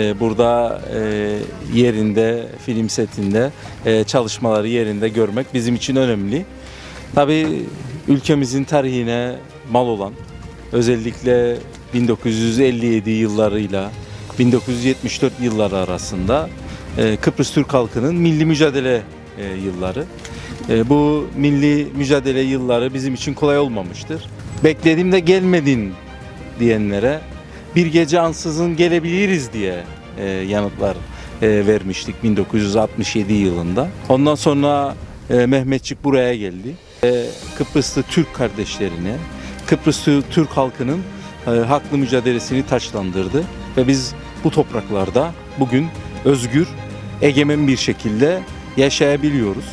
E, Burada e, yerinde, film setinde e, çalışmaları yerinde görmek bizim için önemli. Tabii ülkemizin tarihine mal olan, özellikle 1957 yıllarıyla 1974 yılları arasında e, Kıbrıs Türk halkının milli mücadele yılları. Bu milli mücadele yılları bizim için kolay olmamıştır. Beklediğimde gelmedin diyenlere bir gece ansızın gelebiliriz diye e, yanıtlar e, vermiştik 1967 yılında. Ondan sonra e, Mehmetçik buraya geldi. E, Kıbrıslı Türk kardeşlerine, Kıbrıslı Türk halkının e, haklı mücadelesini taçlandırdı ve biz bu topraklarda bugün özgür, egemen bir şekilde yaşayabiliyoruz.